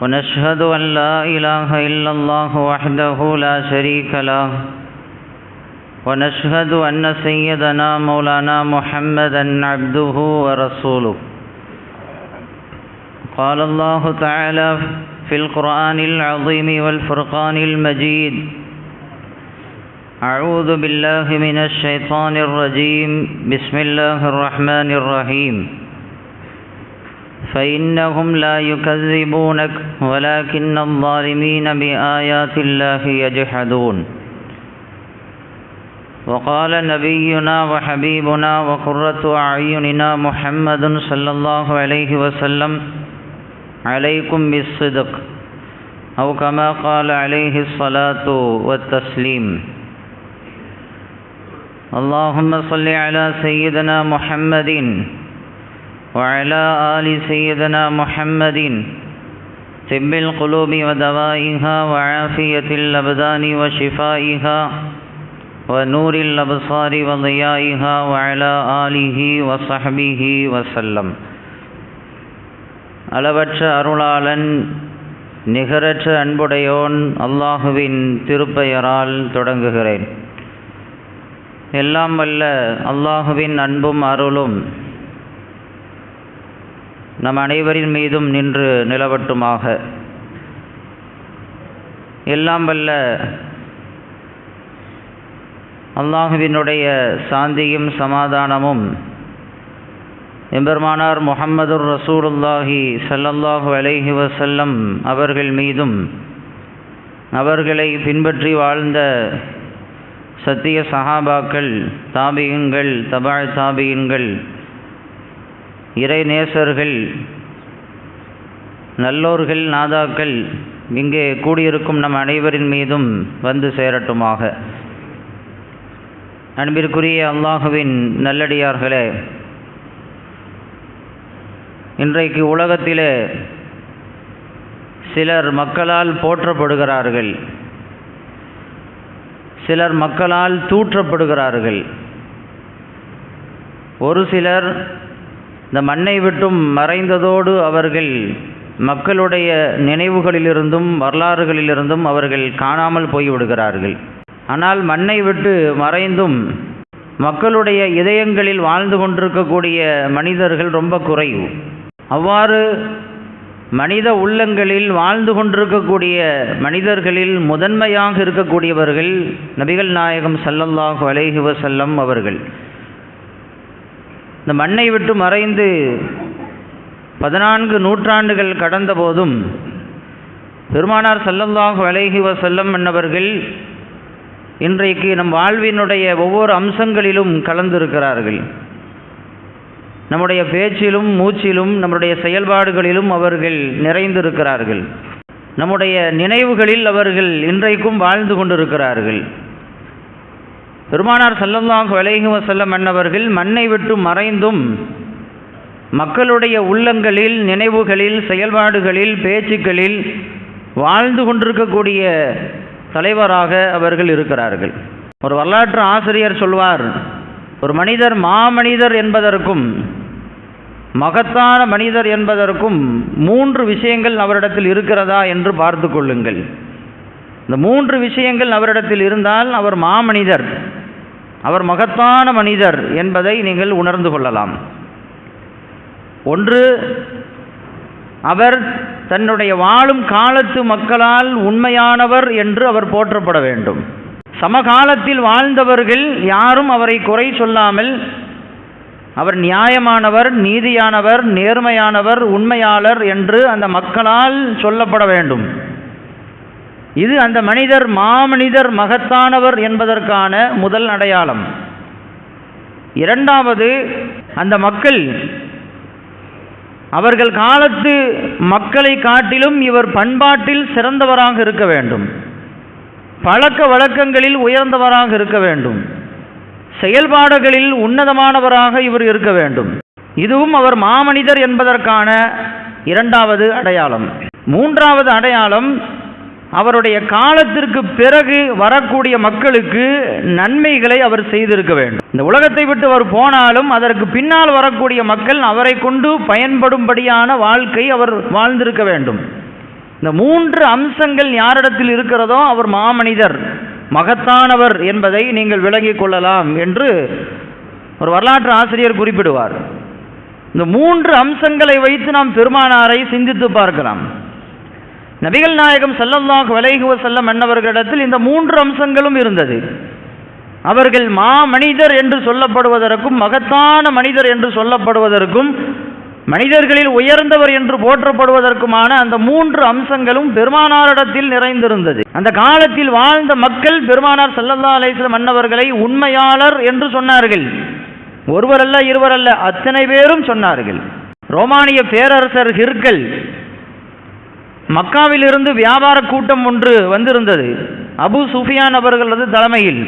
ونشهد أن لا إله إلا الله وحده لا شريك له. ونشهد أن سيدنا مولانا محمدا عبده ورسوله. قال الله تعالى في القرآن العظيم والفرقان المجيد أعوذ بالله من الشيطان الرجيم. بسم الله الرحمن الرحيم. فإنهم لا يكذبونك ولكن الظالمين بآيات الله يجحدون. وقال نبينا وحبيبنا وقرة أعيننا محمد صلى الله عليه وسلم عليكم بالصدق أو كما قال عليه الصلاة والتسليم. اللهم صل على سيدنا محمد وعلى آل سيدنا محمد طب القلوب ودوائها وعافية الأبدان وشفائها ونور الأبصار وضيائها وعلى آله وصحبه وسلم அளவற்ற அருளாளன் நிகரற்ற அன்புடையோன் அல்லாஹுவின் திருப்பெயரால் தொடங்குகிறேன் எல்லாம் வல்ல அல்லாஹுவின் அன்பும் அருளும் நம் அனைவரின் மீதும் நின்று நிலவட்டுமாக. எல்லாம் வல்ல அல்லாஹுவினுடைய சாந்தியும் சமாதானமும் எம்பெருமானார் முஹம்மதுர் ரசூலுல்லாஹி சல்லல்லாஹு அலைஹி வசல்லம் அவர்கள் மீதும் அவர்களை பின்பற்றி வாழ்ந்த சத்திய சஹாபாக்கள் தாபியங்கள் தபாழ் தாபியங்கள் இறைநேசர்கள் நல்லோர்கள் நாதாக்கள் இங்கே கூடியிருக்கும் நம் அனைவரின் மீதும் வந்து சேரட்டுமாக. அன்பிற்குரிய அல்லாஹுவின் நல்லடியார்களே இன்றைக்கு உலகத்திலே சிலர் மக்களால் போற்றப்படுகிறார்கள். சிலர் மக்களால் தூற்றப்படுகிறார்கள். ஒரு சிலர் இந்த மண்ணை விட்டும் மறைந்ததோடு அவர்கள் மக்களுடைய நினைவுகளிலிருந்தும் வரலாறுகளிலிருந்தும் அவர்கள் காணாமல் போய்விடுகிறார்கள். ஆனால் மண்ணை விட்டு மறைந்தும் மக்களுடைய இதயங்களில் வாழ்ந்து கொண்டிருக்கக்கூடிய மனிதர்கள் ரொம்ப குறைவு. அவ்வாறு மனித உள்ளங்களில் வாழ்ந்து கொண்டிருக்கக்கூடிய மனிதர்களில் முதன்மையாக இருக்கக்கூடியவர்கள் நபிகள் நாயகம் சல்லல்லாஹு அலைஹி வசல்லம் அவர்கள். இந்த மண்ணை விட்டு மறைந்து பதினான்கு நூற்றாண்டுகள் கடந்த போதும் பெருமானார் சல்லல்லாஹு அலைஹி செல்லம் என்னவர்கள் இன்றைக்கு நம் வாழ்வினுடைய ஒவ்வொரு அம்சங்களிலும் கலந்திருக்கிறார்கள். நம்முடைய பேச்சிலும் மூச்சிலும் நம்முடைய செயல்பாடுகளிலும் அவர்கள் நிறைந்திருக்கிறார்கள். நம்முடைய நினைவுகளில் அவர்கள் இன்றைக்கும் வாழ்ந்து கொண்டிருக்கிறார்கள். பெருமானார் சல்லல்லாஹு அலைஹி வசல்லம் அன்னவர்கள் மண்ணை விட்டு மறைந்தும் மக்களுடைய உள்ளங்களில் நினைவுகளில் செயல்பாடுகளில் பேச்சுக்களில் வாழ்ந்து கொண்டிருக்கக்கூடிய தலைவராக அவர்கள் இருக்கிறார்கள். ஒரு வரலாற்று ஆசிரியர் சொல்வார் ஒரு மனிதர் மாமனிதர் என்பதற்கும் மகத்தான மனிதர் என்பதற்கும் மூன்று விஷயங்கள் அவரிடத்தில் இருக்கிறதா என்று பார்த்து கொள்ளுங்கள். இந்த மூன்று விஷயங்கள் அவரிடத்தில் இருந்தால் அவர் மாமனிதர். அவர் மகத்தான மனிதர் என்பதை நீங்கள் உணர்ந்து கொள்ளலாம். ஒன்று அவர் தன்னுடைய வாழும் காலத்து மக்களால் உண்மையானவர் என்று அவர் போற்றப்பட வேண்டும். சமகாலத்தில் வாழ்ந்தவர்கள் யாரும் அவரை குறை சொல்லாமல் அவர் நியாயமானவர் நீதியானவர் நேர்மையானவர் உண்மையாளர் என்று அந்த மக்களால் சொல்லப்பட வேண்டும். இது அந்த மனிதர் மாமனிதர் மகத்தானவர் என்பதற்கான முதல் அடையாளம். இரண்டாவது அந்த மக்கள் அவர்கள் காலத்து மக்களை காட்டிலும் இவர் பண்பாட்டில் சிறந்தவராக இருக்க வேண்டும். பழக்க வழக்கங்களில் உயர்ந்தவராக இருக்க வேண்டும். செயல்பாடுகளில் உன்னதமானவராக இவர் இருக்க வேண்டும். இதுவும் அவர் மாமனிதர் என்பதற்கான இரண்டாவது அடையாளம். மூன்றாவது அடையாளம் அவருடைய காலத்திற்கு பிறகு வரக்கூடிய மக்களுக்கு நன்மைகளை அவர் செய்திருக்க வேண்டும். இந்த உலகத்தை விட்டு அவர் போனாலும் அதற்கு பின்னால் வரக்கூடிய மக்கள் அவரை கொண்டு பயன்படும்படியான வாழ்க்கை அவர் வாழ்ந்திருக்க வேண்டும். இந்த மூன்று அம்சங்கள் யாரிடத்தில் இருக்கிறதோ அவர் மாமனிதர் மகத்தானவர் என்பதை நீங்கள் விளங்கிக் கொள்ளலாம் என்று ஒரு வரலாற்று ஆசிரியர் குறிப்பிடுவார். இந்த மூன்று அம்சங்களை வைத்து நாம் பெருமானாரை சிந்தித்து பார்க்கலாம். நபிகள் நாயகம் ஸல்லல்லாஹு அலைஹி செல்லம் என்னவர்களிடத்தில் இந்த மூன்று அம்சங்களும் இருந்தது. அவர்கள் மா மனிதர் என்று சொல்லப்படுவதற்கும் மகத்தான மனிதர் என்று சொல்லப்படுவதற்கும் மனிதர்களில் உயர்ந்தவர் என்று போற்றப்படுவதற்குமான அந்த மூன்று அம்சங்களும் பெருமானாரிடத்தில் நிறைந்திருந்தது. அந்த காலத்தில் வாழ்ந்த மக்கள் பெருமானார் ஸல்லல்லாஹு அலைஹி அன்னவர்களை உண்மையாளர் என்று சொன்னார்கள். ஒருவரல்ல இருவரல்ல அத்தனை பேரும் சொன்னார்கள். ரோமானிய பேரரசர் ஹிர்கல் மக்காவிலிருந்து வியாபார கூட்டம் ஒன்று வந்திருந்தது. அபு சுஃபியான் அவர்களது தலைமையில்.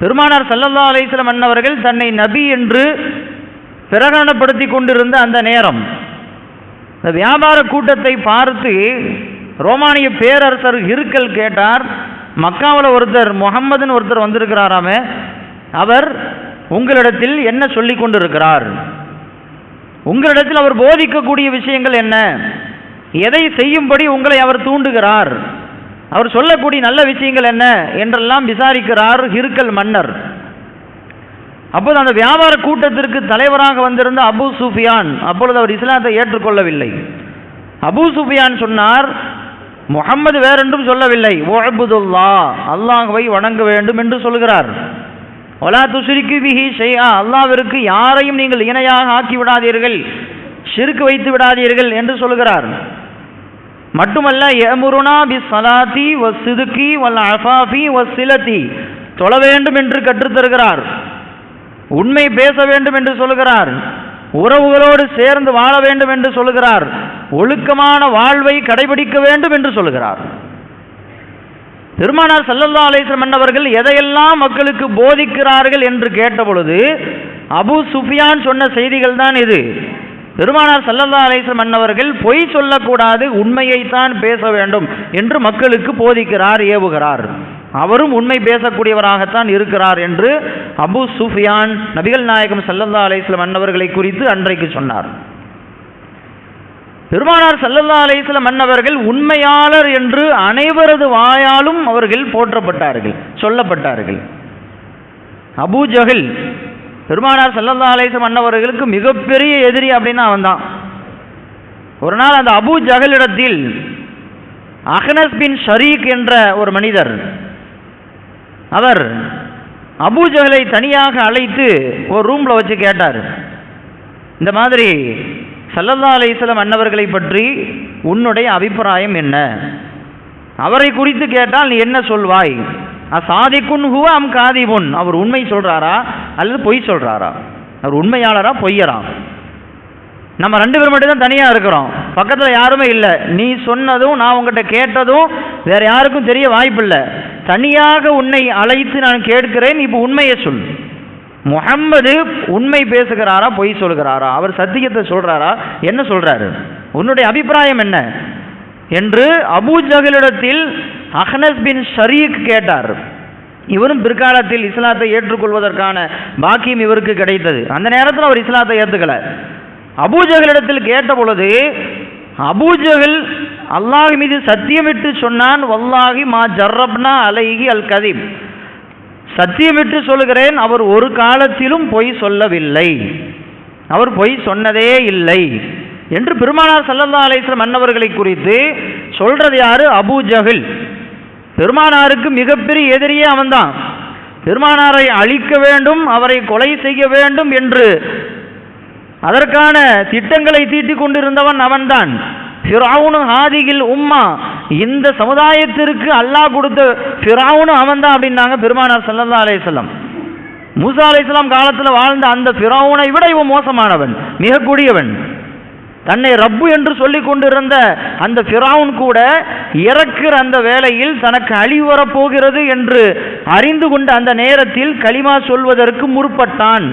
பெருமானார் சல்லல்லா அலிஸ்லம் வஸல்லம் அன்னவர்கள் தன்னை நபி என்று பிரகடனப்படுத்தி கொண்டிருந்த அந்த நேரம். இந்த வியாபார கூட்டத்தை பார்த்து ரோமானிய பேரரசர் இருக்கல் கேட்டார் மக்காவில் ஒருத்தர் முகம்மதுன்னு ஒருத்தர் வந்திருக்கிறாராமே அவர் உங்களிடத்தில் என்ன சொல்லி கொண்டிருக்கிறார்? உங்களிடத்தில் அவர் போதிக்கக்கூடிய விஷயங்கள் என்ன? எதை செய்யும்படி உங்களை அவர் தூண்டுகிறார்? அவர் சொல்லக்கூடிய நல்ல விஷயங்கள் என்ன? என்றெல்லாம் விசாரிக்கிறார் ஹிருக்கல் மன்னர். அப்போது அந்த வியாபார கூட்டத்திற்கு தலைவராக வந்திருந்த அபு சுஃபியான் அப்பொழுது அவர் இஸ்லாத்தை ஏற்றுக்கொள்ளவில்லை. அபு சுஃபியான் சொன்னார் முகம்மது வேறென்றும் சொல்லவில்லை. ஓஹபுதுல்லா அல்லாஹுவை வணங்க வேண்டும் என்று சொல்கிறார். ஒலா துசுரிக்கு விஹி ஷைஆ அல்லாவிற்கு யாரையும் நீங்கள் இணையாக ஆக்கி ஷிருக்கு வைத்து விடாதீர்கள் என்று சொல்கிறார் மட்டுமல்ல எமுருனா பி சலாத்தி வ சிதுக்கி வல் அஃபாஃபி வ சிலத்தி தொழ வேண்டும் என்று கற்றுத்தருகிறார் உண்மை பேச வேண்டும் என்று சொல்கிறார் உறவுகளோடு சேர்ந்து வாழ வேண்டும் என்று சொல்கிறார் ஒழுக்கமான வாழ்வை கடைபிடிக்க வேண்டும் என்று சொல்கிறார் பெருமானார் சல்லல்லா அலிஸ்லம் மன்னவர்கள் எதையெல்லாம் மக்களுக்கு போதிக்கிறார்கள் என்று கேட்டபொழுது அபு சுஃபியான் சொன்ன செய்திகள் தான் இது. பெருமானார் சல்லல்லா அலிஸ்லம் மன்னவர்கள் பொய் சொல்லக்கூடாது உண்மையைத்தான் பேச வேண்டும் என்று மக்களுக்கு போதிக்கிறார் ஏவுகிறார். அவரும் உண்மை பேசக்கூடியவராகத்தான் இருக்கிறார் என்று அபு சுஃபியான் நபிகள் நாயகம் சல்லல்லா அலேஸ்லம் மன்னவர்களை குறித்து அன்றைக்கு சொன்னார். பெருமானார் சல்லல்லா அலேஸ்லம் மன்னவர்கள் உண்மையாளர் என்று அனைவரது வாயாலும் அவர்கள் போற்றப்பட்டார்கள் சொல்லப்பட்டார்கள். அபூ ஜஹில் பெருமானார் சல்லல்லா அலேசம் மன்னவர்களுக்கு மிகப்பெரிய எதிரி அப்படின்னா அவன் தான் ஒரு நாள் அந்த அபு ஜஹலிடத்தில் அஹனஸ் பின் ஷரீக் என்ற ஒரு மனிதர் அவர் அபூஜகலை தனியாக அழைத்து ஒரு ரூமில் வச்சு கேட்டார். இந்த மாதிரி சல்லல்லா அலிஸ்லம் அன்னவர்களை பற்றி உன்னுடைய அபிப்பிராயம் என்ன? அவரை குறித்து கேட்டால் நீ என்ன சொல்வாய்? அசாதிக்குன் ஹுவ அம் காதிபுன். அவர் உண்மை சொல்கிறாரா அல்லது பொய் சொல்கிறாரா அவர் உண்மையாளரா பொய்யரா? நம்ம ரெண்டு பேரும் மட்டும் தான் தனியாக இருக்கிறோம். பக்கத்தில் யாருமே இல்லை. நீ சொன்னதும் நான் உங்ககிட்ட கேட்டதும் வேற யாருக்கும் தெரிய வாய்ப்பில்லை. தனியாக உன்னை அழைத்து நான் கேட்கிறேன் இப்போ உண்மையை சொல். முகம்மது உண்மை பேசுகிறாரா பொய் சொல்கிறாரா? அவர் சத்தியத்தை சொல்கிறாரா என்ன சொல்கிறாரு உன்னுடைய அபிப்பிராயம் என்ன? என்று அபூஜகலிடத்தில் அஹ்னஸ் பின் ஷரீக் கேட்டார். இவரும் பிற்காலத்தில் இஸ்லாத்தை ஏற்றுக்கொள்வதற்கான பாக்கியம் இவருக்கு கிடைத்தது. அந்த நேரத்தில் அவர் இஸ்லாத்தை ஏற்றுக்கல. அபூஜகலிடத்தில் கேட்ட பொழுது அபூஜகல் அல்லாஹ் மீது சத்தியமிட்டு சொன்னான் வல்லாஹி மா ஜர்ரப்னா அலைகி அல் கதீப் சத்தியமிட்டு சொல்கிறேன் அவர் ஒரு காலத்திலும் பொய் சொல்லவில்லை. அவர் பொய் சொன்னதே இல்லை. என்று பெருமானார் சல்லல்லா அலிஸ்லம் மன்னவர்களை குறித்து சொல்றது யாரு? Abu Jahl. பெருமானாருக்கு மிகப்பெரிய எதிரியே அவன்தான். பெருமானாரை அழிக்க வேண்டும் அவரை கொலை செய்ய வேண்டும் என்று. அதற்கான திட்டங்களை தீட்டிக் கொண்டிருந்தவன் அவன்தான். ஃபிராவுனு ஹாதிகில் உம்மா. இந்த சமுதாயத்திற்கு அல்லாஹ் கொடுத்த ஃபிராவுனு அவன்தான் அப்படின்னாங்க பெருமானார் சல்லல்லா அலையம் மூசா அலைஹிஸ்ஸலாம் காலத்தில் வாழ்ந்த அந்த ஃபிராவுனை விட இவன் மோசமானவன் மிக கூடியவன். தன்னை ரப்பு என்று சொல்லி கொண்டிருந்த அந்த ஃபிராவுன் கூட இறக்கிற அந்த வேளையில் தனக்கு அழிவு வரப்போகிறது என்று அறிந்து கொண்ட அந்த நேரத்தில் களிமா சொல்வதற்கு முற்பட்டான்.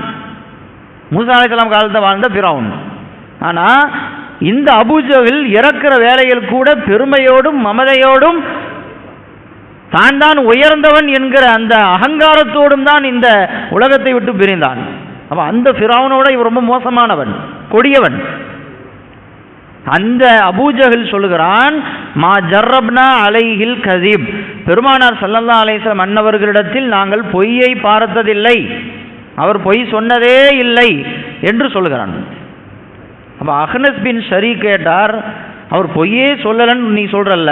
மூசா அலிஸ்லாம் காலத்தில் வாழ்ந்த ஃபிராவுன். ஆனால் இந்த அபுஜவில் இறக்கிற வேளையில் கூட பெருமையோடும் மமதையோடும் தான் தான் உயர்ந்தவன் என்கிற அந்த அகங்காரத்தோடும் தான் இந்த உலகத்தை விட்டு பிரிந்தான். அப்போ அந்த ஃபிரௌனோட இவன் ரொம்ப மோசமானவன் கொடியவன். அந்த அபூஜஹில் சொல்லுகிறான் மா ஜர்ரப்னா அலைஹில் கதீப். பெருமானார் சல்லல்லா அலைஹி அன்னவர்களிடத்தில் நாங்கள் பொய்யை பார்த்ததில்லை. அவர் பொய் சொன்னதே இல்லை என்று சொல்லுகிறான். அப்போ அஹ்னஸ் பின் ஷரி கேட்டார் அவர் பொய்யே சொல்லலன்னு நீ சொல்கிறல்ல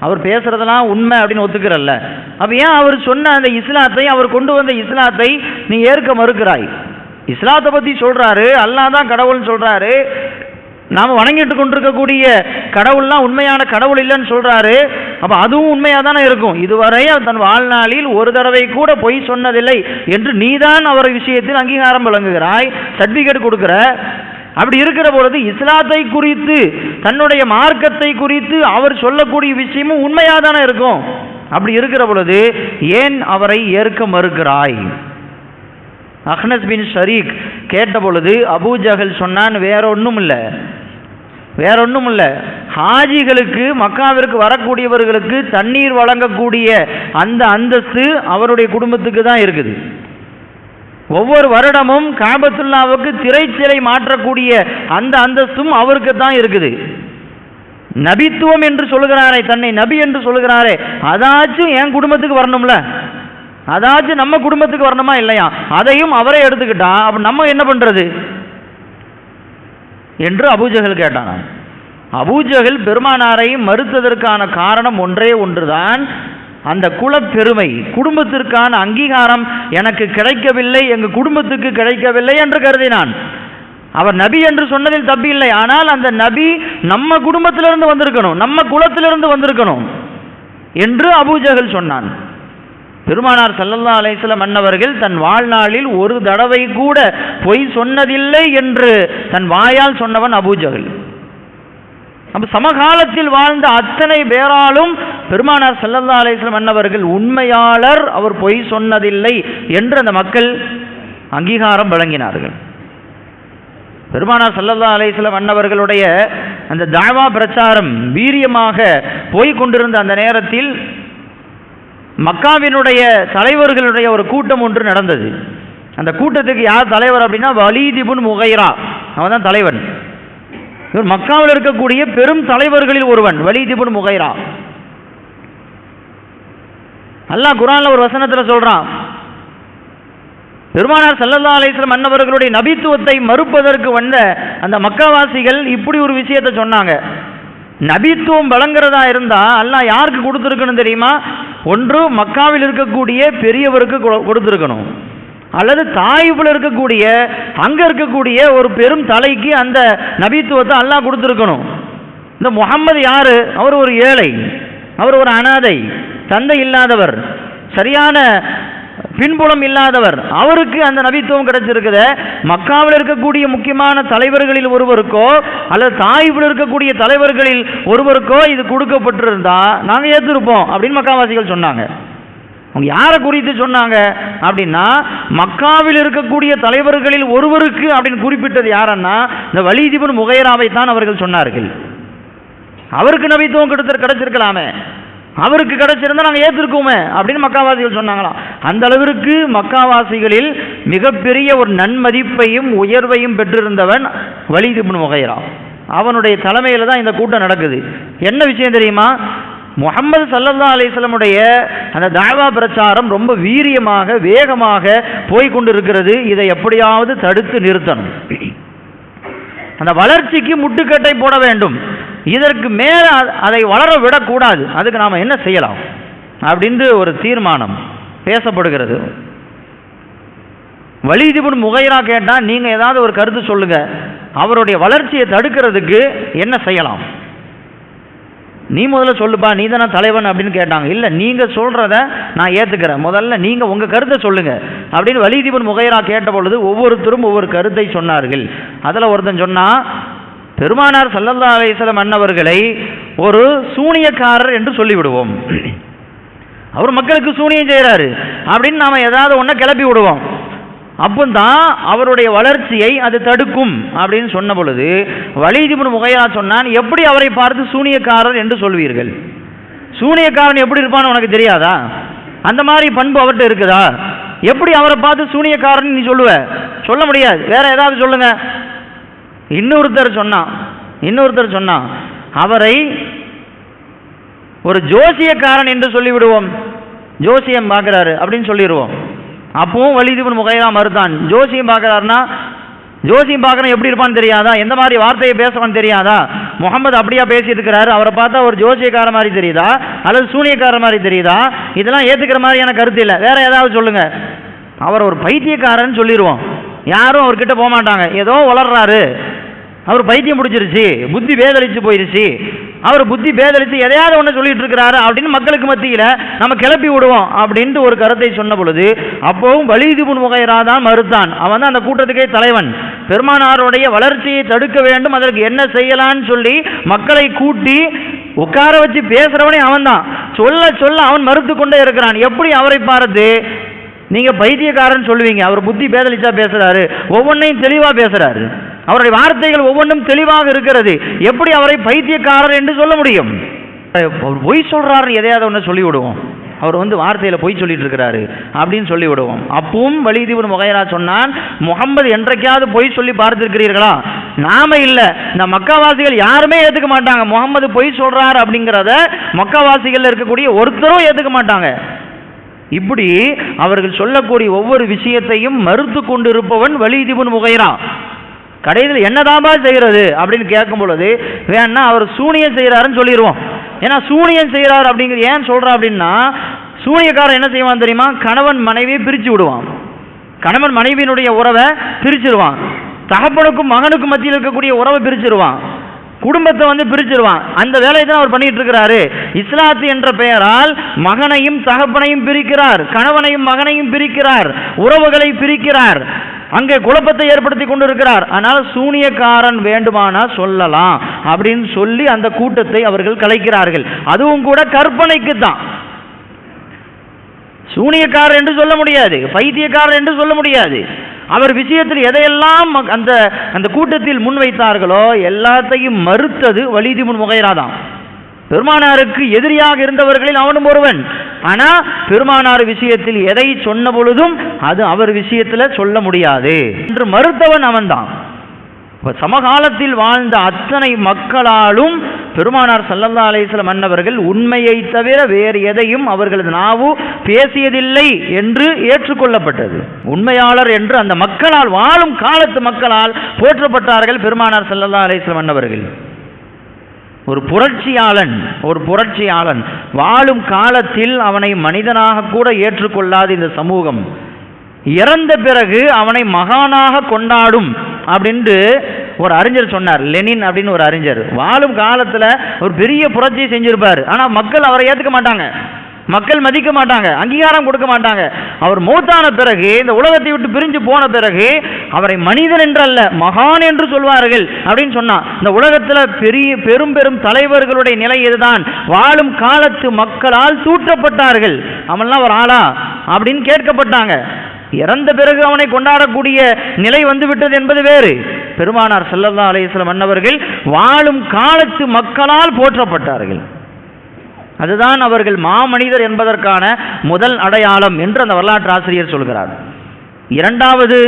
அவர் பேசுகிறதெல்லாம் உண்மை அப்படின்னு ஒத்துக்கிறல்ல. அப்போ ஏன் அவர் சொன்ன அந்த இஸ்லாத்தை அவர் கொண்டு வந்த இஸ்லாத்தை நீ ஏற்க மறுக்கிறாய்? இஸ்லாத்தை பற்றி சொல்கிறாரு அல்லாதான் கடவுள்னு சொல்கிறாரு நாம் வணங்கிட்டு கொண்டிருக்கக்கூடிய கடவுள்லாம் உண்மையான கடவுள் இல்லைன்னு சொல்கிறாரு அப்போ அதுவும் உண்மையாக தானே இருக்கும். இதுவரை அவர் தன் வாழ்நாளில் ஒரு தடவை கூட பொய் சொன்னதில்லை என்று நீதான் அவர் விஷயத்தில் அங்கீகாரம் வழங்குகிறாய் சர்டிஃபிகேட் கொடுக்குற. அப்படி இருக்கிற பொழுது இஸ்லாத்தை குறித்து தன்னுடைய மார்க்கத்தை குறித்து அவர் சொல்லக்கூடிய விஷயமும் உண்மையாக தானே இருக்கும். அப்படி இருக்கிற பொழுது ஏன் அவரை ஏற்க மறுக்கிறாய்? அஹ்னஸ் பின் ஷரீக் கேட்ட பொழுது சொன்னான் வேற ஒன்றும் இல்லை வேற ஒன்றும் இல்லை ஹாஜிகளுக்கு மக்காவிற்கு வரக்கூடியவர்களுக்கு தண்ணீர் வழங்கக்கூடிய அந்த அந்தஸ்து அவருடைய குடும்பத்துக்கு தான் இருக்குது. ஒவ்வொரு வருடமும் காபத்துல்லாவுக்கு திரைச்சிலை மாற்றக்கூடிய அந்த அந்தஸ்தும் அவருக்கு தான் இருக்குது. நபித்துவம் என்று சொல்லுகிறாரே தன்னை நபி என்று சொல்லுகிறாரே அதாச்சும் என் குடும்பத்துக்கு வரணும்ல. அதாச்சும் நம்ம குடும்பத்துக்கு வரணுமா இல்லையா? அதையும் அவரே எடுத்துக்கிட்டா அப்ப நம்ம என்ன பண்றது? என்று அபூஜகல் கேட்டான் அபூஜகல் பெருமானாரை மறுத்ததற்கான காரணம் ஒன்றே ஒன்றுதான். அந்த குலப்பெருமை குடும்பத்திற்கான அங்கீகாரம் எனக்கு கிடைக்கவில்லை எங்கள் குடும்பத்துக்கு கிடைக்கவில்லை என்று கருதினான். அவர் நபி என்று சொன்னதில் தப்பி இல்லை ஆனால் அந்த நபி நம்ம குடும்பத்திலிருந்து வந்திருக்கணும் நம்ம குலத்திலிருந்து வந்திருக்கணும் என்று அபூஜகல் சொன்னான். பெருமானார் சல்லல்லா அலைசலம் மன்னவர்கள் தன் வாழ்நாளில் ஒரு தடவை கூட பொய் சொன்னதில்லை என்று தன் வாயால் சொன்னவன் அபூஜகல் அப்ப சமகாலத்தில் வாழ்ந்த அத்தனை பேராலும் பெருமானார் சல்லல்லா அலைஹிஸ்ஸலாம் மன்னவர்கள் உண்மையாளர் அவர் பொய் சொன்னதில்லை என்று அந்த மக்கள் அங்கீகாரம் வழங்கினார்கள். பெருமானார் சல்லல்லா அலைஹிஸ்ஸலாம் அன்னவர்களுடைய அந்த தாவா பிரச்சாரம் வீரியமாக போய்க் கொண்டிருந்த அந்த நேரத்தில் மக்காவினுடைய தலைவர்களுடைய ஒரு கூட்டம் ஒன்று நடந்தது. அந்த கூட்டத்துக்கு யார் தலைவர் அப்படின்னா வலீதிபுன் முகைரா. அவன் தான் தலைவன். இவர் மக்காவில் இருக்கக்கூடிய பெரும் தலைவர்களில் ஒருவன் வலீதிபுன் முகைரா. அல்லாஹ் குரான்ல ஒரு வசனத்துல சொல்றான் பெருமானார் சல்லல்லா அலிஸ்லாம் மன்னவர்களுடைய நபித்துவத்தை மறுப்பதற்கு வந்த அந்த மக்காவாசிகள் இப்படி ஒரு விஷயத்தை சொன்னாங்க. நபித்துவம் வழங்குறதா இருந்தா அல்லாஹ் யாருக்கு கொடுத்துருக்குன்னு தெரியுமா? ஒன்று மக்காவில் இருக்கக்கூடிய பெரியவருக்கு கொ- அல்லது தாயிப்பில் இருக்கக்கூடிய அங்கே இருக்கக்கூடிய ஒரு பெரும் தலைக்கு அந்த நபித்துவத்தை அல்லாஹ் கொடுத்துருக்கணும். இந்த முகம்மது யாரு? அவர் ஒரு ஏழை. அவர் ஒரு அனாதை. தந்தை இல்லாதவர். சரியான பின்புலம் இல்லாதவர். அவருக்கு அந்த நபித்துவம் கிடைச்சிருக்குது. மக்காவில் இருக்கக்கூடிய முக்கியமான தலைவர்களில் ஒருவருக்கோ அல்லது தாய்வில் இருக்கக்கூடிய தலைவர்களில் ஒருவருக்கோ இது கொடுக்கப்பட்டிருந்தா நாங்கள் ஏற்றிருப்போம் அப்படின்னு மக்காவாசிகள் சொன்னாங்க. அவங்க யாரை குறித்து சொன்னாங்க அப்படின்னா மக்காவில் இருக்கக்கூடிய தலைவர்களில் ஒருவருக்கு அப்படின்னு குறிப்பிட்டது யாரன்னா இந்த வலிதிபன் முகைராவை தான் அவர்கள் சொன்னார்கள். அவருக்கு நபித்துவம் கிடைச்சிரு கிடைச்சிருக்கலாமே. அவருக்கு கிடைச்சிருந்தா நாங்கள் ஏற்றிருக்கோமே அப்படின்னு மக்காவாசிகள் சொன்னாங்களாம் அந்த அளவிற்கு மக்காவாசிகளில் மிகப்பெரிய ஒரு நன்மதிப்பையும் உயர்வையும் பெற்றிருந்தவன் வலித் இப்னு முகைரா. அவனுடைய தலைமையில் தான் இந்த கூட்டம் நடக்குது. என்ன விஷயம் தெரியுமா? முகமது சல்லல்லா அலிஸ்லமுடைய அந்த தாவா பிரச்சாரம் ரொம்ப வீரியமாக வேகமாக போய் இருக்கிறது இதை எப்படியாவது தடுத்து நிறுத்தணும். அந்த வளர்ச்சிக்கு முட்டுக்கட்டை போட வேண்டும். இதற்கு மேலே அதை வளர விடக்கூடாது. அதுக்கு நாம் என்ன செய்யலாம்? அப்படின்ட்டு ஒரு தீர்மானம் பேசப்படுகிறது. வலிதிபுன் முகைரா கேட்டால் நீங்கள் ஏதாவது ஒரு கருத்து சொல்லுங்க. அவருடைய வளர்ச்சியை தடுக்கிறதுக்கு என்ன செய்யலாம்? நீ முதல்ல சொல்லுப்பா. நீ தானே தலைவன் அப்படின்னு கேட்டாங்க. இல்லை நீங்கள் சொல்கிறத நான் ஏற்றுக்கிறேன் முதல்ல நீங்கள் உங்கள் கருத்தை சொல்லுங்கள் அப்படின்னு வலிதீபன் முகைரா கேட்ட பொழுது ஒவ்வொருத்தரும் ஒவ்வொரு கருத்தை சொன்னார்கள். அதில் ஒருத்தன் சொன்னால் பெருமானார் சல்லல்லா அலிஸ்லம் அன்னவர்களை ஒரு சூனியக்காரர் என்று சொல்லிவிடுவோம். அவர் மக்களுக்கு சூனியம் செய்கிறாரு அப்படின்னு நாம் ஏதாவது ஒன்றை கிளப்பி விடுவோம். அப்பந்தான் அவருடைய வளர்ச்சியை அது தடுக்கும் அப்படின்னு சொன்ன பொழுது வலிதிபுன் முகையா சொன்னான் எப்படி அவரை பார்த்து சூனியக்காரர் என்று சொல்வீர்கள்? சூனியக்காரன் எப்படி இருப்பான்னு உனக்கு தெரியாதா? அந்த மாதிரி பண்பு அவர்கிட்ட இருக்குதா? எப்படி அவரை பார்த்து சூனியக்காரன் நீ சொல்லுவ? சொல்ல முடியாது. வேற ஏதாவது சொல்லுங்க. இன்னொருத்தர் சொன்னான் இன்னொருத்தர் சொன்னான் அவரை ஒரு ஜோசியக்காரன் என்று சொல்லிவிடுவோம். ஜோசியம் பார்க்குறாரு அப்படின்னு சொல்லிடுவோம் அப்பவும் வலிதிபன் முகையா மறுத்தான். ஜோசியம் பார்க்குறாருன்னா ஜோசியம் பார்க்குறேன் எப்படி இருப்பான்னு தெரியாதா? எந்த மாதிரி வார்த்தையை பேசுவான்னு தெரியாதா? முகமது அப்படியா பேசிட்டு இருக்கிறாரு. அவரை பார்த்தா ஒரு ஜோசியக்கார மாதிரி தெரியுதா? அல்லது சூனியக்கார மாதிரி தெரியுதா? இதெல்லாம் ஏற்றுக்கிற மாதிரியான கருத்து இல்லை. வேற ஏதாவது சொல்லுங்க. அவர் ஒரு பைத்தியக்காரன்னு சொல்லிடுவோம் யாரும் அவர்கிட்ட போக மாட்டாங்க ஏதோ வளர்றாரு அவர் பைத்தியம் பிடிச்சிருச்சு. புத்தி பேதளிச்சு போயிருச்சு. அவர் புத்தி பேதளிச்சு எதையாவது ஒன்று சொல்லிட்டு இருக்கிறாரு அப்படின்னு மக்களுக்கு மத்தியில் நம்ம கிளப்பி விடுவோம் அப்படின்ட்டு ஒரு கருத்தை சொன்ன பொழுது அப்போவும் வலிதுபுன் முகைரா தான் மறுத்தான். அவன் தான் அந்த கூட்டத்துக்கே தலைவன். பெருமானாருடைய வளர்ச்சியை தடுக்க வேண்டும். அதற்கு என்ன செய்யலான்னு சொல்லி மக்களை கூட்டி உட்கார வச்சு பேசுறவனே அவன் தான் சொல்ல சொல்ல அவன் மறுத்து கொண்டே இருக்கிறான். எப்படி அவரை பார்த்து நீங்க பைத்தியக்காரன் சொல்லுவீங்க. அவர் புத்தி பேதலிச்சா பேசுறாரு. ஒவ்வொன்றையும் தெளிவா பேசுறாரு. அவருடைய வார்த்தைகள் ஒவ்வொன்றும் தெளிவாக இருக்கிறது. எப்படி அவரை பைத்தியக்காரர் என்று சொல்ல முடியும்? அவர் பொய் சொல்றாரு எதையாவது ஒன்று சொல்லிவிடுவோம். அவர் வந்து வார்த்தையில் பொய் சொல்லிட்டு இருக்கிறாரு. அப்படின்னு சொல்லி விடுவோம் அப்பவும் வலிதீபன் முகையரா சொன்னான் முகம்மது என்றைக்காவது பொய் சொல்லி பார்த்துருக்கிறீர்களா? நாம இல்லை. இந்த மக்காவாசிகள் யாருமே ஏற்றுக்க மாட்டாங்க. முகம்மது பொய் சொல்றாரு அப்படிங்கிறத மக்காவாசிகள் இருக்கக்கூடிய ஒருத்தரும் ஏற்றுக்க மாட்டாங்க. இப்படி அவர்கள் சொல்லக்கூடிய ஒவ்வொரு விஷயத்தையும் மறுத்து கொண்டிருப்பவன் வலிதிபுன் முகைரா. கடைசியில் என்னதாம்பா செய்கிறது அப்படின்னு கேட்கும் பொழுது வேணா அவர் சூனியம் செய்கிறாருன்னு சொல்லிடுவோம் ஏன்னா சூனியம் செய்கிறார் அப்படிங்கிற ஏன் சொல்கிறா அப்படின்னா சூனியக்காரன் என்ன செய்வான் தெரியுமா? கணவன் மனைவியை பிரித்து விடுவான். கணவன் மனைவியினுடைய உறவை பிரிச்சிருவான். தகப்பனுக்கும் மகனுக்கும் மத்தியில் இருக்கக்கூடிய உறவை பிரிச்சிருவான். குடும்பத்தை வந்து பிரிச்சிருவான். அந்த வேலையை தான் அவர் பண்ணிட்டு இருக்கிறாரு. இஸ்லாத்து என்ற பெயரால் மகனையும் தகப்பனையும் பிரிக்கிறார். கணவனையும் மகனையும் பிரிக்கிறார். உறவுகளை பிரிக்கிறார். அங்கே குழப்பத்தை ஏற்படுத்தி கொண்டிருக்கிறார். ஆனால் சூனியக்காரன் வேண்டுமானா சொல்லலாம் அப்படின்னு சொல்லி அந்த கூட்டத்தை அவர்கள் கலைக்கிறார்கள். அதுவும் கூட கற்பனைக்கு தான். சூனியக்காரர் என்று சொல்ல முடியாது. பைத்தியக்காரர் என்று சொல்ல முடியாது. அவர் விஷயத்தில் எதையெல்லாம் மக்- அந்த அந்த கூட்டத்தில் முன்வைத்தார்களோ எல்லாத்தையும் மறுத்தது வலிதி முன் முகைராதான் பெருமானாருக்கு எதிரியாக இருந்தவர்களில் அவனும் ஒருவன். ஆனால் பெருமானார் விஷயத்தில் எதை சொன்ன பொழுதும் அது அவர் விஷயத்தில் சொல்ல முடியாது. என்று மறுத்தவன் அவன்தான். இப்போ சமகாலத்தில் வாழ்ந்த அத்தனை மக்களாலும் பெருமானார் சல்லல்லா அலைஹிஸ்ஸலாம் அன்னவர்கள் உண்மையை தவிர வேறு எதையும் அவர்களது நாவு பேசியதில்லை என்று ஏற்றுக்கொள்ளப்பட்டது. உண்மையாளர் என்று அந்த மக்களால் வாழும் காலத்து மக்களால் போற்றப்பட்டார்கள் பெருமானார் சல்லல்லா அலைஹிஸ்ஸலாம் மன்னவர்கள் ஒரு புரட்சியாளன் ஒரு புரட்சியாளன் வாழும் காலத்தில் அவனை மனிதனாக கூட ஏற்றுக்கொள்ளாது இந்த சமூகம் இறந்த பிறகு அவனை மகானாக கொண்டாடும் அப்படின்ட்டு ஒரு அறிஞர் சொன்னார் லெனின் அப்படின்னு ஒரு அறிஞர். வாழும் காலத்தில் ஒரு பெரிய புரட்சியை செஞ்சிருப்பார். ஆனால் மக்கள் அவரை ஏற்றுக்க மாட்டாங்க. மக்கள் மதிக்க மாட்டாங்க. அங்கீகாரம் கொடுக்க மாட்டாங்க. அவர் மூத்தான பிறகு இந்த உலகத்தை விட்டு பிரிஞ்சு போன பிறகு அவரை மனிதன் என்று அல்ல மகான் என்று சொல்வார்கள் அப்படின்னு சொன்னா இந்த உலகத்தில் பெரிய பெரும் பெரும் தலைவர்களுடைய நிலை இதுதான். வாழும் காலத்து மக்களால் தூற்றப்பட்டார்கள். அவன்லாம் ஒரு ஆளா அப்படின்னு கேட்கப்பட்டாங்க. இறந்த பிறகு அவனை கொண்டாடக்கூடிய நிலை வந்துவிட்டது என்பது வேறு. பெருமானார் செல்லல்லா அலைஹி அன்னவர்கள் வாழும் காலத்து மக்களால் போற்றப்பட்டார்கள். அதுதான் அவர்கள் மாமனிதர் என்பதற்கான முதல் அடையாளம் என்று அந்த வரலாற்று ஆசிரியர் சொல்கிறார். இரண்டாவது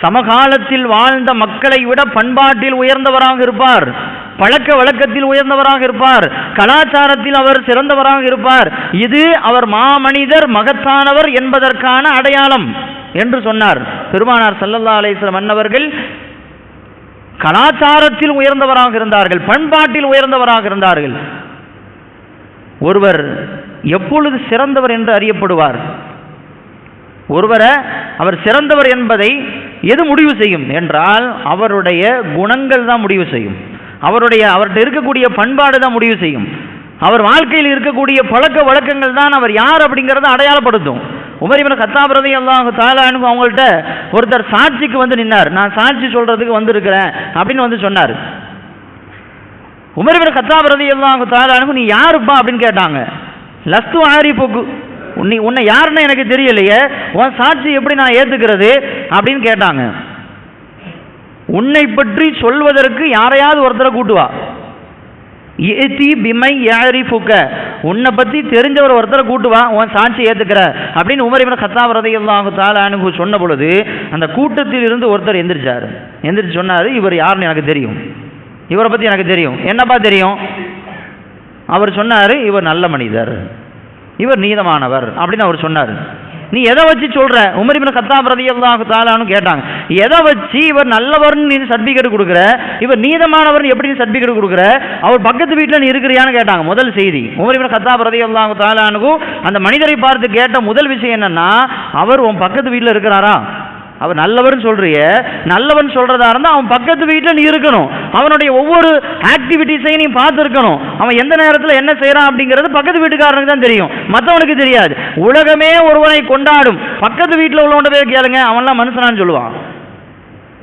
சமகாலத்தில் வாழ்ந்த மக்களை விட பண்பாட்டில் உயர்ந்தவராக இருப்பார். பழக்க வழக்கத்தில் உயர்ந்தவராக இருப்பார். கலாச்சாரத்தில் அவர் சிறந்தவராக இருப்பார். இது அவர் மாமனிதர் மகத்தானவர் என்பதற்கான அடையாளம் என்று சொன்னார். பெருமானார் சல்லல்லா அலைஹி அன்னவர்கள் கலாச்சாரத்தில் உயர்ந்தவராக இருந்தார்கள் பண்பாட்டில் உயர்ந்தவராக இருந்தார்கள். ஒருவர் எப்பொழுது சிறந்தவர் என்று அறியப்படுவார்? ஒருவரை அவர் சிறந்தவர் என்பதை எது முடிவு செய்யும்? என்றால் அவருடைய குணங்கள் தான் முடிவு செய்யும். அவருடைய அவர்கிட்ட இருக்கக்கூடிய பண்பாடு தான் முடிவு செய்யும். அவர் வாழ்க்கையில் இருக்கக்கூடிய பழக்க வழக்கங்கள் தான் அவர் யார் அப்படிங்கிறத அடையாளப்படுத்தும். உமர் இவன் கத்தாபிரதி எல்லாம் தாலானு அவங்கள்ட்ட ஒருத்தர் சாட்சிக்கு வந்து நின்னார். நான் சாட்சி சொல்றதுக்கு வந்திருக்கிறேன் அப்படின்னு வந்து சொன்னார். உமர் இவன் கத்தாபிரதி எல்லாம் தாலானு நீ யாருப்பா? அப்படின்னு கேட்டாங்க. லஸ்து ஆரி நீ உன்னை யாருன்னு எனக்கு தெரியலையே. உன் சாட்சி எப்படி நான் ஏற்றுக்கிறது அப்படின்னு கேட்டாங்க. உன்னை பற்றி சொல்வதற்கு யாரையாவது ஒருத்தரை கூட்டுவா? ஏத்தி பிமை யாரிஃபுக்க. உன்னை பற்றி தெரிஞ்சவர் ஒருத்தரை கூட்டுவா? உன் சாட்சி ஏற்றுக்கிற அப்படின்னு உமர் இவன் கத்தாப் ரதையல்லாஹு தாலானு சொன்ன பொழுது அந்த கூட்டத்தில் இருந்து ஒருத்தர் எந்திரிச்சார். எந்திரிச்சு சொன்னார் இவர் யாருன்னு எனக்கு தெரியும். இவரை பற்றி எனக்கு தெரியும். என்னப்பா தெரியும்? அவர் சொன்னார் இவர் நல்ல மனிதர். இவர் நீதமானவர். அப்படின்னு அவர் சொன்னார். நீ எதை வச்சு சொல்ற? உமர் கத்தா கத்தாப் ரலியல்லாஹு தாலான்னு கேட்டாங்க. எதை வச்சு இவர் நல்லவர்னு நீ சர்டிஃபிகேட் கொடுக்குற? இவர் நீதமானவர் எப்படி சர்டிஃபிகேட் கொடுக்குற? அவர் பக்கத்து வீட்டில் நீ இருக்கிறியான்னு கேட்டாங்க முதல் செய்தி. உமர் இப்னு கத்தாப் ரலியல்லாஹு தாலானுக்கு அந்த மனிதரை பார்த்து கேட்ட முதல் விஷயம் என்னன்னா அவர் உன் பக்கத்து வீட்டில் இருக்கிறாரா? அவர் நல்லவர்னு சொல்றிய நல்லவன் சொல்றதா இருந்தால் அவன் பக்கத்து வீட்டில் நீ இருக்கணும். அவனுடைய ஒவ்வொரு ஆக்டிவிட்டிஸையும் நீ பார்த்துருக்கணும். அவன் எந்த நேரத்தில் என்ன செய்யறான் அப்படிங்கிறது பக்கத்து வீட்டுக்காரனுக்கு தான் தெரியும். மற்றவனுக்கு தெரியாது. உலகமே ஒருவனை கொண்டாடும். பக்கத்து வீட்டில் உள்ளவன் போய் கேளுங்க அவன்லாம் மனுஷனான்னு சொல்லுவான்.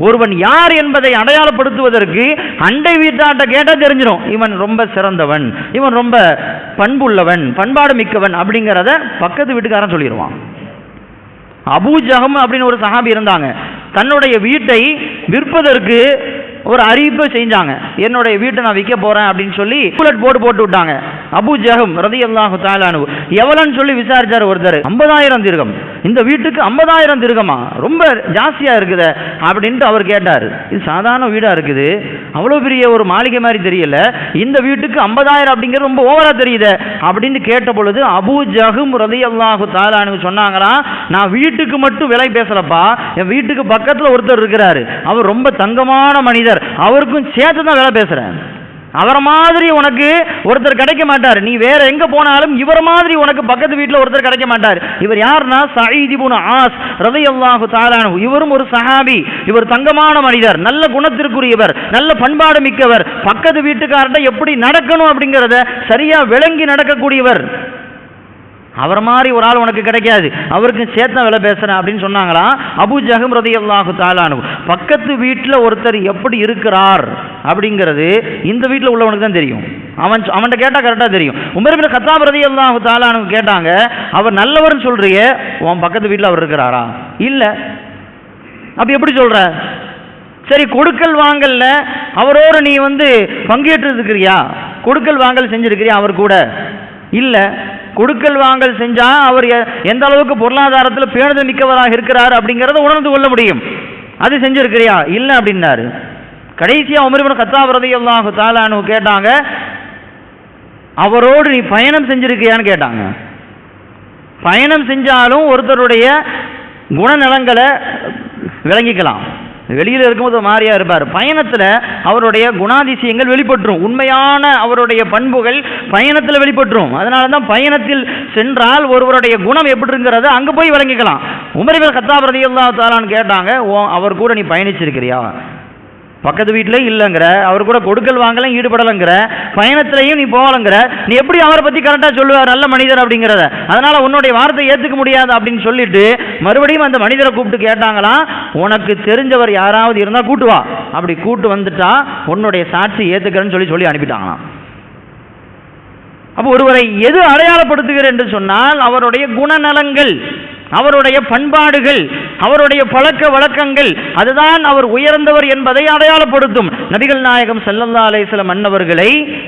ஒருவன் யார் என்பதை அடையாளப்படுத்துவதற்கு அண்டை வீட்டாட்ட கேட்டால் தெரிஞ்சிடும் இவன் ரொம்ப சிறந்தவன். இவன் ரொம்ப பண்புள்ளவன் பண்பாடு மிக்கவன் அப்படிங்கிறத பக்கத்து வீட்டுக்காரன் சொல்லிடுவான். அபூஜகம் அப்படின்னு ஒரு சஹாபி இருந்தாங்க. தன்னுடைய வீட்டை விற்பதற்கு ஒரு அறிவிப்பை செஞ்சாங்க. என்னுடைய வீட்டை நான் விற்க போறேன் அப்படின்னு சொல்லி புல்லட் போட்டு போட்டு விட்டாங்க. அபு ஜஹம் ரதி அல்லாஹு தாலானு எவ்வளோன்னு சொல்லி விசாரிச்சார் ஒருத்தர். ஐம்பதாயிரம் திருகம். இந்த வீட்டுக்கு ஐம்பதாயிரம் திருகமா? ரொம்ப ஜாஸ்தியாக இருக்குது அப்படின்ட்டு அவர் கேட்டார். இது சாதாரண வீடாக இருக்குது. அவ்வளோ பெரிய ஒரு மாளிகை மாதிரி தெரியல. இந்த வீட்டுக்கு ஐம்பதாயிரம் அப்படிங்கிறது ரொம்ப ஓவராக தெரியுது அப்படின்னு கேட்ட பொழுது அபு ஜஹும் ரதி அல்லாஹு தாலானு சொன்னாங்களா நான் வீட்டுக்கு மட்டும் விலை பேசலப்பா. என் வீட்டுக்கு பக்கத்தில் ஒருத்தர் இருக்கிறாரு. அவர் ரொம்ப தங்கமான மனிதர். அவருக்கும் சேர்த்து தான் வேலை பேசுறேன். அவரை மாதிரி உனக்கு ஒருத்தர் கிடைக்க மாட்டார். நீ வேற எங்க போனாலும் இவர் மாதிரி உனக்கு பக்கத்து வீட்டில் ஒருத்தர் கிடைக்க மாட்டார். இவர் யாருன்னா சயீதிபுன் ஆஸ் ரதையல்லாஹு தாலானு இவரும் ஒரு சஹாபி. இவர் தங்கமான மனிதர். நல்ல குணத்திற்குரியவர். நல்ல பண்பாடு மிக்கவர். பக்கத்து வீட்டுக்கார்ட்ட எப்படி நடக்கணும் அப்படிங்கிறத சரியா விளங்கி நடக்கக்கூடியவர். அவர் மாதிரி ஒரு ஆள் உனக்கு கிடைக்காது. அவருக்கு சேர்த்த விலை பேசுறேன் அப்படின்னு சொன்னாங்களா? அபு ஜகம் ரதி அல்லாஹு தாலானு பக்கத்து வீட்டில் ஒருத்தர் எப்படி இருக்கிறார் அப்படிங்கிறது இந்த வீட்டில் உள்ளவனுக்கு தான் தெரியும். அவன் அவன்கிட்ட கேட்டால் கரெக்டாக தெரியும். உமர்பின் கத்தாப் ரதி அல்லாஹு தாலானு கேட்டாங்க அவர் நல்லவர்னு சொல்கிறிய உன் பக்கத்து வீட்டில் அவர் இருக்கிறாரா? இல்லை. அப்போ எப்படி சொல்கிற சரி கொடுக்கல் வாங்கல்ல. அவரோடு நீ வந்து பங்கேற்று இருக்கிறியா கொடுக்கல் வாங்கல் செஞ்சுருக்கிறியா? அவர் கூட. இல்லை. கொடுக்கல் வாங்கல் செஞ்சா அவர் எந்த அளவுக்கு பொருளாதாரத்தில் பேணுதல் மிக்கவராக இருக்கிறார் அப்படிங்கிறத உணர்ந்து கொள்ள முடியும். அது செஞ்சிருக்கிறியா? இல்லை அப்படின்னாரு. கடைசியா உமரிபன் கத்தாப் எல்லாம் தாலானு கேட்டாங்க அவரோடு நீ பயணம் செஞ்சிருக்கியான்னு கேட்டாங்க. பயணம் செஞ்சாலும் ஒருத்தருடைய குணநலங்களை விளங்கிக்கலாம். வெளியில் இருக்கும்போது ஒரு இருப்பார். பயணத்தில் அவருடைய குணாதிசயங்கள் வெளிப்பட்டுரும். உண்மையான அவருடைய பண்புகள் பயணத்தில் வெளிப்பட்டுரும். அதனால தான் பயணத்தில் சென்றால் ஒருவருடைய குணம் எப்படிங்கிறத அங்கே போய் விளங்கிக்கலாம். உமரிவர் கத்தாப் ரதியல்லா தாலான்னு கேட்டாங்க ஓ அவர் கூட நீ பயணிச்சிருக்கிறியா? பக்கத்து வீட்டிலே இல்லைங்கிற அவர் கூட கொடுக்கல் வாங்கலாம் ஈடுபடலைங்கிற பயணத்திலையும் நீ போகலங்கிற நீ எப்படி அவரை பற்றி கரெக்டாக சொல்லுவார் நல்ல மனிதர் அப்படிங்கிறத? அதனால் உன்னுடைய வார்த்தை ஏற்றுக்க முடியாது அப்படின்னு சொல்லிட்டு மறுபடியும் அந்த மனிதரை கூப்பிட்டு கேட்டாங்களாம் உனக்கு தெரிஞ்சவர் யாராவது இருந்தால் கூட்டு வா. அப்படி கூட்டு வந்துட்டா உன்னுடைய சாட்சி ஏற்றுக்கிறேன்னு சொல்லி சொல்லி அனுப்பிட்டாங்களாம். அப்போ ஒருவரை எது அடையாளப்படுத்துகிறேன் என்று சொன்னால் அவருடைய குணநலங்கள் அவருடைய பண்பாடுகள் அவருடைய பழக்க வழக்கங்கள் அதுதான் அவர் உயர்ந்தவர் என்பதை அடையாளப்படுத்தும். நபிகள் நாயகம் செல்லந்தாலே சில மன்னவர்களை அன்னவர்களை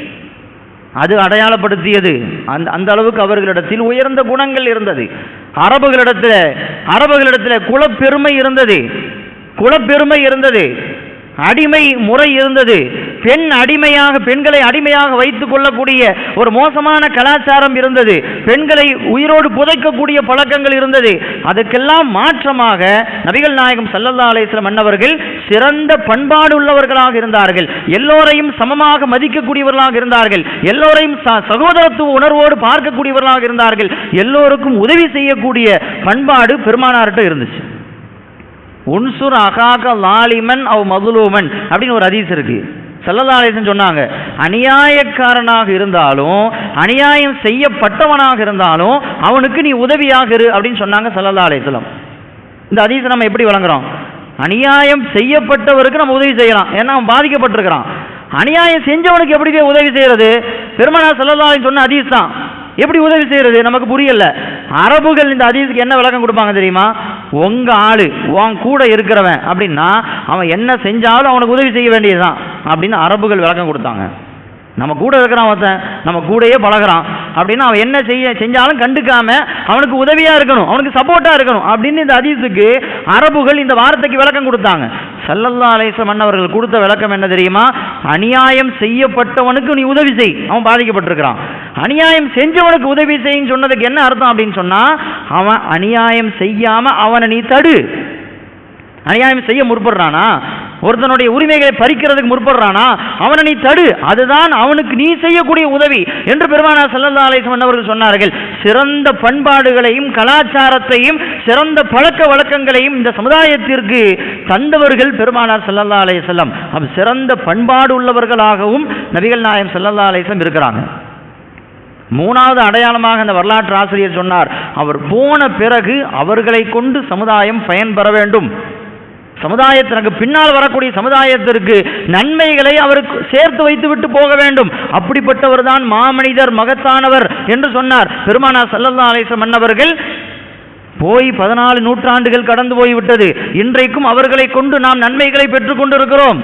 அது அடையாளப்படுத்தியது. அந்த அந்த அளவுக்கு அவர்களிடத்தில் உயர்ந்த குணங்கள் இருந்தது. அரபுகளிடத்தில் அரபுகளிடத்தில் குலப்பெருமை இருந்தது. குலப்பெருமை இருந்தது. அடிமை முறை இருந்தது. பெண் அடிமையாக பெண்களை அடிமையாக வைத்துக் கொள்ளக்கூடிய ஒரு மோசமான கலாச்சாரம் இருந்தது. பெண்களை உயிரோடு புதைக்கக்கூடிய பழக்கங்கள் இருந்தது. அதுக்கெல்லாம் மாற்றமாக நபிகள் நாயகம் சல்லல்லா அலைஹி அன்னவர்கள் சிறந்த பண்பாடு உள்ளவர்களாக இருந்தார்கள். எல்லோரையும் சமமாக மதிக்கக்கூடியவர்களாக இருந்தார்கள். எல்லோரையும் ச- சகோதரத்துவ உணர்வோடு பார்க்கக்கூடியவர்களாக இருந்தார்கள். எல்லோருக்கும் உதவி செய்யக்கூடிய பண்பாடு பெருமானார்கிட்ட இருந்துச்சு. உன்சுர் அகாக லாலிமன் அவ் மதுலூமன் அப்படின்னு ஒரு ஹதீஸ் இருக்கு. செல்லதாலேசன் சொன்னாங்க அநியாயக்காரனாக இருந்தாலும் அநியாயம் செய்யப்பட்டவனாக இருந்தாலும் அவனுக்கு நீ உதவியாக இரு அப்படின்னு சொன்னாங்க செல்லதாலேசலம் இந்த அதீசை நம்ம எப்படி வழங்குறோம்? அநியாயம் செய்யப்பட்டவருக்கு நம்ம உதவி செய்யலாம். ஏன்னா அவன் பாதிக்கப்பட்டிருக்கிறான். அநியாயம் செஞ்சவனுக்கு எப்படி உதவி செய்யறது? பெருமனா செல்லதாலேன்னு சொன்ன அதீஸ் தான். எப்படி உதவி செய்யறது? நமக்கு புரியல. அரபுகள் இந்த அதீஸுக்கு என்ன விளக்கம் கொடுப்பாங்க தெரியுமா? உங்க ஆளு உன் கூட இருக்கிறவன் அப்படின்னா அவன் என்ன செஞ்சாலும் அவனுக்கு உதவி செய்ய வேண்டியதுதான் அப்படின்னு அரபுகள் விளக்கம் கொடுத்தாங்க. நம்ம கூட இருக்கிறான் ஒருத்தன் நம்ம கூடயே பழகுறான் அப்படின்னா அவன் என்ன செய்ய செஞ்சாலும் கண்டுக்காம அவனுக்கு உதவியாக இருக்கணும் அவனுக்கு சப்போர்ட்டாக இருக்கணும் அப்படின்னு இந்த அதீஸுக்கு அரபுகள் இந்த வார்த்தைக்கு விளக்கம் கொடுத்தாங்க. சல்லல்லா அலேஸ்லம் அவர்கள் கொடுத்த விளக்கம் என்ன தெரியுமா? அநியாயம் செய்யப்பட்டவனுக்கு நீ உதவி செய். அவன் பாதிக்கப்பட்டிருக்கிறான். அநியாயம் செஞ்சவனுக்கு உதவி செய்யும் சொன்னதுக்கு என்ன அர்த்தம் அப்படின்னு சொன்னா அவன் அநியாயம் செய்யாம அவனை நீ தடு. அநியாயம் செய்ய முற்படுறானா? ஒருத்தனுடைய உரிமைகளை பறிக்கிறதுக்கு முற்படுறானா? அவனை நீ தடு. அதுதான் அவனுக்கு நீ செய்யக்கூடிய உதவி என்று பெருமானா சல்லல்லா அலிஸ்லம் அவர்கள் சொன்னார்கள். சிறந்த பண்பாடுகளையும் கலாச்சாரத்தையும் சிறந்த பழக்க வழக்கங்களையும் இந்த சமுதாயத்திற்கு தந்தவர்கள் பெருமானார் சல்லல்லா அலையம் அப்ப சிறந்த பண்பாடு உள்ளவர்களாகவும் நபிகள் நாயம் சல்லல்லா அலையம் இருக்கிறாங்க. மூணாவது அடையாளமாக அந்த வரலாற்று ஆசிரியர் சொன்னார் அவர் போன பிறகு அவர்களை கொண்டு சமுதாயம் பயன்பெற வேண்டும். சமுதாயத்திற்கு பின்னால் வரக்கூடிய சமுதாயத்திற்கு நன்மைகளை அவருக்கு சேர்த்து வைத்து விட்டு போக வேண்டும். அப்படிப்பட்டவர் தான் மாமனிதர் மகத்தானவர் என்று சொன்னார். பெருமானா சல்லல்லா அலிசம் அன்னவர்கள் போய் பதினாலு நூற்றாண்டுகள் கடந்து போய்விட்டது. இன்றைக்கும் அவர்களை கொண்டு நாம் நன்மைகளை பெற்றுக்கொண்டிருக்கிறோம்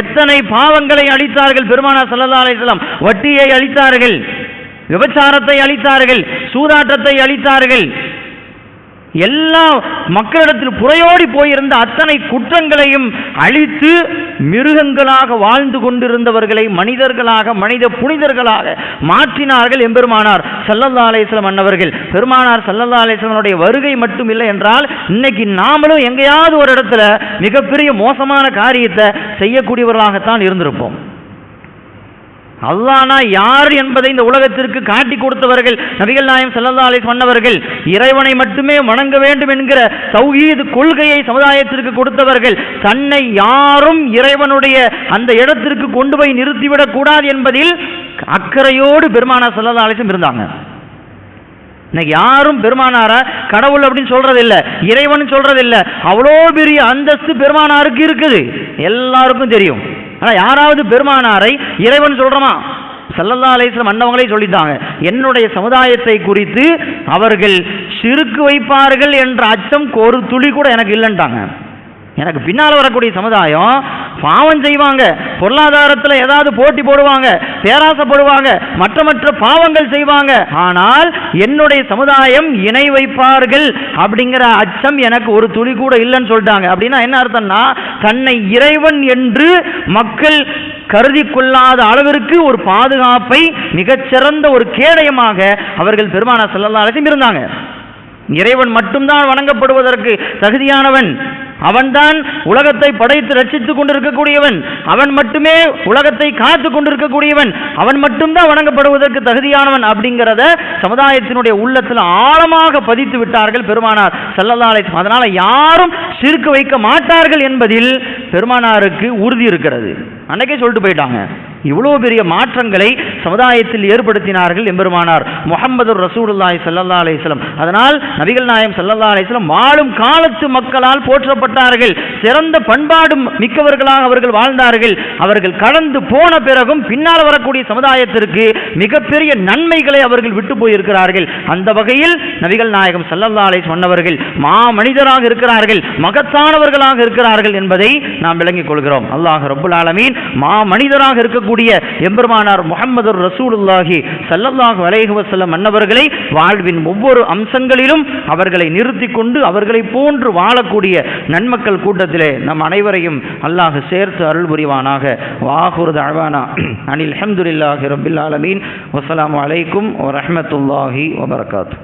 எத்தனை பாவங்களை அளித்தார்கள் பெருமானா சல்லல்லா அலிஸ்லாம் வட்டியை அளித்தார்கள் விபச்சாரத்தை அளித்தார்கள் சூதாட்டத்தை அளித்தார்கள் எல்லா மக்களிடத்தில் புறையோடி போயிருந்த அத்தனை குற்றங்களையும் அழித்து மிருகங்களாக வாழ்ந்து கொண்டிருந்தவர்களை மனிதர்களாக மனித புனிதர்களாக மாற்றினார்கள் எம்பெருமானார் சல்லல்லா அலேஸ்லம் அன்னவர்கள். பெருமானார் சல்லல்லா அலேஸ்லமனுடைய வருகை மட்டும் இல்லை என்றால் இன்னைக்கு நாமளும் எங்கேயாவது ஒரு இடத்துல மிகப்பெரிய மோசமான காரியத்தை செய்யக்கூடியவர்களாகத்தான் இருந்திருப்போம். அல்லானா யார் என்பதை இந்த உலகத்திற்கு காட்டி கொடுத்தவர்கள் நபிகள் நாயம் செல்லல்லா அலை சொன்னவர்கள் இறைவனை மட்டுமே வணங்க வேண்டும் என்கிற சௌகீது கொள்கையை சமுதாயத்திற்கு கொடுத்தவர்கள் தன்னை யாரும் இறைவனுடைய அந்த இடத்திற்கு கொண்டு போய் நிறுத்திவிடக் கூடாது என்பதில் அக்கறையோடு பெருமானா செல்லல்லா அலிசம் இருந்தாங்க. இன்னைக்கு யாரும் பெருமானார கடவுள் அப்படின்னு சொல்றது இல்லை இறைவன் சொல்றது அவ்வளோ பெரிய அந்தஸ்து பெருமானாருக்கு இருக்குது. எல்லாருக்கும் தெரியும். ஆனால் யாராவது பெருமானாரை இறைவன் சொல்கிறோமா சல்லல்லா அலிஸ்லம் அண்ணவங்களே சொல்லித்தாங்க என்னுடைய சமுதாயத்தை குறித்து அவர்கள் சிறுக்கு வைப்பார்கள் என்ற அச்சம் ஒரு துளி கூட எனக்கு இல்லைன்ட்டாங்க. எனக்கு பின்னால் வரக்கூடிய சமுதாயம் பாவம் செய்வாங்க. பொருளாதாரத்தில் ஏதாவது போட்டி போடுவாங்க. பேராசப்படுவாங்க. மற்ற மற்ற பாவங்கள் செய்வாங்க. ஆனால் என்னுடைய சமுதாயம் இணை வைப்பார்கள் அப்படிங்கிற அச்சம் எனக்கு ஒரு துளி கூட இல்லைன்னு சொல்லிட்டாங்க. அப்படின்னா என்ன அர்த்தம்னா தன்னை இறைவன் என்று மக்கள் கருதி கொள்ளாத அளவிற்கு ஒரு பாதுகாப்பை மிகச்சிறந்த ஒரு கேடயமாக அவர்கள் பெருமான செல்லல்லாலையும் இருந்தாங்க. இறைவன் மட்டும்தான் வணங்கப்படுவதற்கு தகுதியானவன். அவன்தான் உலகத்தை படைத்து ரட்சித்துக் கொண்டிருக்கக்கூடியவன். அவன் மட்டுமே உலகத்தை காத்து கொண்டிருக்கக்கூடியவன். அவன் மட்டும்தான் வணங்கப்படுவதற்கு தகுதியானவன் அப்படிங்கிறத சமுதாயத்தினுடைய உள்ளத்தில் ஆழமாக பதித்து விட்டார்கள் பெருமானார் செல்லல்லாலை அதனால யாரும் சிறுக்கு வைக்க மாட்டார்கள் என்பதில் பெருமானாருக்கு உறுதி இருக்கிறது. அன்னைக்கே சொல்லிட்டு போயிட்டாங்க. இவ்வளோ பெரிய மாற்றங்களை சமுதாயத்தில் ஏற்படுத்தினார்கள் எம்பெருமானார். முகமது ரசூலுல்லாய் சல்லா அலிஸ்லம் அதனால் நபிகள் நாயம் சல்லா அலிஸ்லம் வாழும் காலத்து மக்களால் போற்றப்பட்டார்கள். சிறந்த பண்பாடு மிக்கவர்களாக அவர்கள் வாழ்ந்தார்கள். அவர்கள் கடந்து போன பிறகும் பின்னால் வரக்கூடிய சமுதாயத்திற்கு மிகப்பெரிய நன்மைகளை அவர்கள் விட்டு போயிருக்கிறார்கள். அந்த வகையில் நபிகள் நாயகம் சல்லல்லா அலை சொன்னவர்கள் மா மனிதராக இருக்கிறார்கள் மகத்தானவர்களாக இருக்கிறார்கள் என்பதை நாம் விளங்கிக் கொள்கிறோம். அல்லாஹ் ரபுல் ஆலமீன் மா மனிதராக இருக்கக்கூடிய இருக்கக்கூடிய எம்பெருமானார் முகமது ரசூலுல்லாஹி சல்லல்லாஹ் வலைஹுவசல்லம் வஸல்லம் அன்னவர்களை வாழ்வின் ஒவ்வொரு அம்சங்களிலும் அவர்களை நிறுத்தி கொண்டு அவர்களை போன்று வாழக்கூடிய நன்மக்கள் கூட்டத்திலே நம் அனைவரையும் அல்லாஹ் சேர்த்து அருள் புரிவானாக. வாகுரு அழ்வானா அனில் அஹமதுல்லாஹி ரபில் ஆலமீன் வசலாம் அலைக்கும் வரமத்துல்லாஹி வபர்காத்து